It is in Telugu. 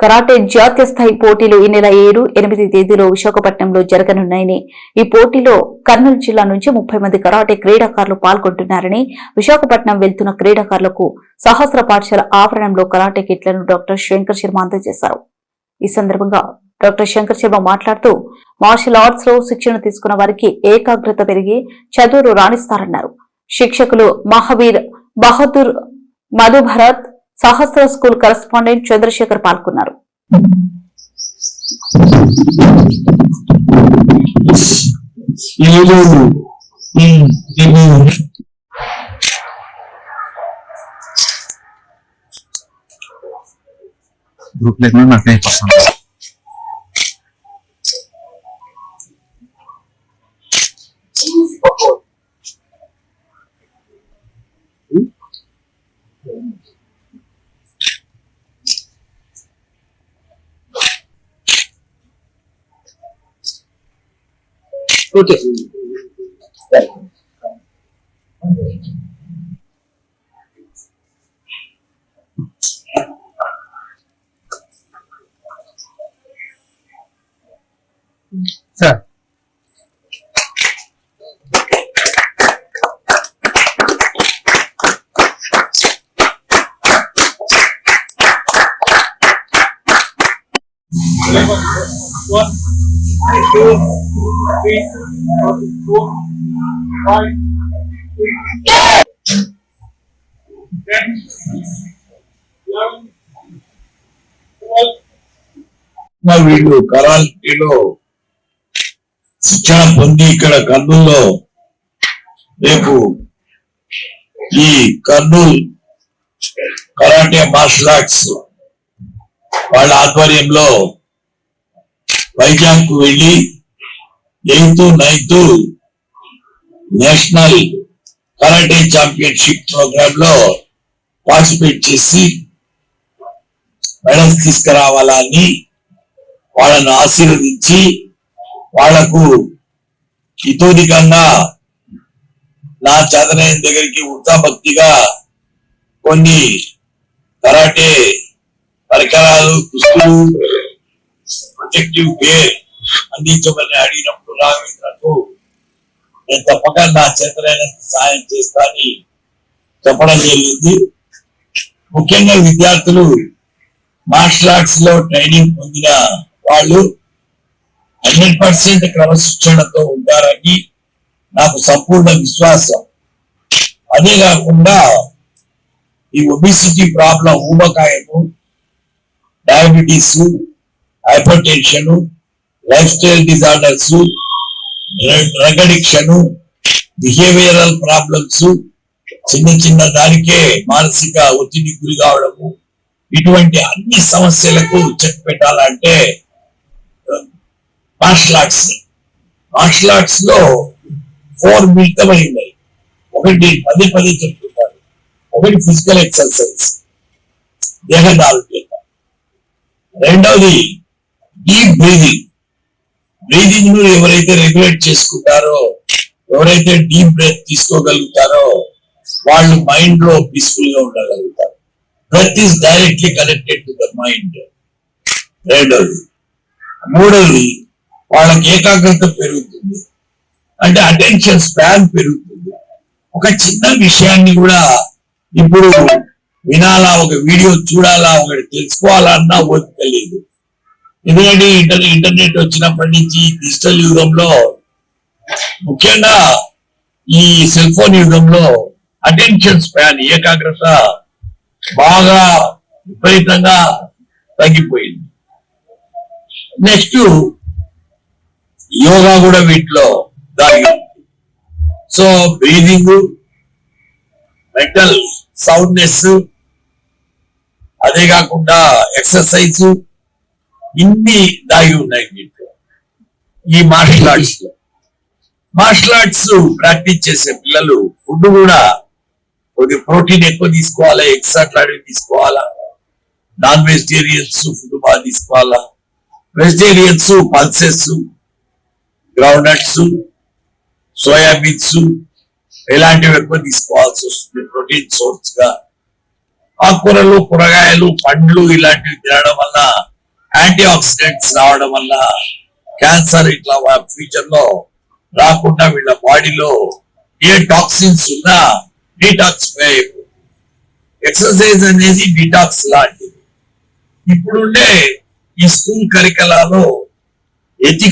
కరాటే జాతీయ స్థాయి పోటీలు ఈ నెల ఏడు ఎనిమిది తేదీలో విశాఖపట్నంలో జరగనున్నాయని. ఈ పోటీలో కర్నూలు జిల్లా నుంచి ముప్పై మంది కరాటే క్రీడాకారులు పాల్గొంటున్నారని విశాఖపట్నం వెళ్తున్న క్రీడాకారులకు సహస్ర పాఠశాల ఆవరణంలో కరాటే కిట్లను డాక్టర్ శంకర్ శర్మ అందజేశారు. ఈ సందర్భంగా డాక్టర్ శంకర్ శర్మ మాట్లాడుతూ మార్షల్ ఆర్ట్స్లో శిక్షణ తీసుకున్న వారికి ఏకాగ్రత పెరిగి చదువులు రాణిస్తారన్నారు. శిక్షకులు మహావీర్ బహదూర్ మధుభరత్ సహస్ర స్కూల్ కరెస్పాండెంట్ చంద్రశేఖర్ పాల్గొన్నారు. గ్రూప్ లేకుండా నాకు personal Good day. Sir. What? What? Four, five, six, ten, eleven, twelve, వీళ్ళు కరాల్టీలో శిక్షణ పొంది ఇక్కడ కర్నూల్లో రేపు ఈ కర్నూలు కరాటే మార్షల్ ఆర్ట్స్ వాళ్ళ ఆధ్వర్యంలో వైజాగ్ వెళ్ళి eighth ninth national karate championship ప్రోగ్రామ్లో పార్టిసిపేట్ చేసి మెడల్స్ తీసుకురావాలని వాళ్ళను ఆశీర్వదించి వాళ్ళకు ఇతోధికంగా నా చేతనైన దగ్గరికి ఉత్సాహభక్తిగా కొన్ని కరాటే పరికరాలు దుస్తులు ప్రొటెక్టివ్ గేర్ అందించమని అడిగినప్పుడు రాఘవేంద్రకు నేను తప్పక నా చేతనైనంత సాయం చేస్తానని చెప్పడం జరిగింది. ముఖ్యంగా విద్యార్థులు మార్షల్ ఆర్ట్స్లో ట్రైనింగ్ పొందిన వాళ్ళు హండ్రెడ్ పర్సెంట్ క్రమశిక్షణతో ఉంటారని నాకు సంపూర్ణ విశ్వాసం. అదే కాకుండా ఈ obesity problem ఊబకాయము diabetes hypertension life style disorders drug addiction behavioural problems చిన్న చిన్న దానికే మానసిక ఒత్తిడి గురి కావడము ఇటువంటి అన్ని సమస్యలకు చెక్ పెట్టాలంటే మార్షల్ ఆర్ట్స్ మార్షల్ ఆర్ట్స్లో ఫోర్ మిళితమై ఉన్నాయి. ఒకటి పది పది చెప్తున్నారు. ఒకటి ఫిజికల్ ఎక్సర్సైజ్ దేహదారుణ్యత రెండవది డీప్ బ్రీదింగ్ బ్రీదింగ్ను ఎవరైతే రెగ్యులేట్ చేసుకుంటారో ఎవరైతే డీప్ బ్రెత్ తీసుకోగలుగుతారో వాళ్ళు మైండ్లో పీస్ఫుల్గా ఉండగలుగుతారు. Breath is directly connected to the mind రెండవది మూడవది వాళ్ళకి ఏకాగ్రత పెరుగుతుంది. అంటే అటెన్షన్ స్పాన్ పెరుగుతుంది. ఒక చిన్న విషయాన్ని కూడా ఇప్పుడు వినాలా ఒక వీడియో చూడాలా ఒకటి తెలుసుకోవాలన్నా ఓపిక లేదు. ఎందుకంటే ఇంటర్ ఇంటర్నెట్ వచ్చినప్పటి నుంచి డిజిటల్ యుగంలో ముఖ్యంగా ఈ సెల్ ఫోన్ యుగంలో అటెన్షన్ స్పాన్ ఏకాగ్రత బాగా విపరీతంగా తగ్గిపోయింది. నెక్స్ట్ యోగా కూడా వీటిలో దాగి సో బ్రీదింగ్ మెంటల్ సౌండ్నెస్ అదే కాకుండా ఎక్సర్సైజ్ ఇన్ని దాగి ఉన్నాయి దీంట్లో ఈ మార్షల్ ఆర్ట్స్లో. మార్షల్ ఆర్ట్స్ ప్రాక్టీస్ చేసే పిల్లలు ఫుడ్ కూడా కొద్ది ప్రోటీన్ ఎక్కువ తీసుకోవాలా ఎగ్స్ అట్లాంటివి తీసుకోవాలా? నాన్ వెజిటేరియన్స్ ఫుడ్ బాగా తీసుకోవాలా? Vegetarians pulses groundnuts soybeans ఇలాంటివి ఎక్కువ తీసుకోవాల్సి వస్తుంది ప్రోటీన్ సోర్స్గా. ఆకుకూరలు కూరగాయలు పండ్లు ఇలాంటివి తినడం వల్ల యాంటీ ఆక్సిడెంట్స్ రావడం వల్ల క్యాన్సర్ ఇట్లా ఫ్యూచర్లో రాకుండా వీళ్ళ బాడీలో ఏ టాక్సిన్స్ ఉన్నా డీటాక్సిఫై ఎక్సర్సైజ్ అనేది డీటాక్స్ లాంటిది. ఇప్పుడుండే ఈ స్కూల్ కరికలాలో ఎథిక్స్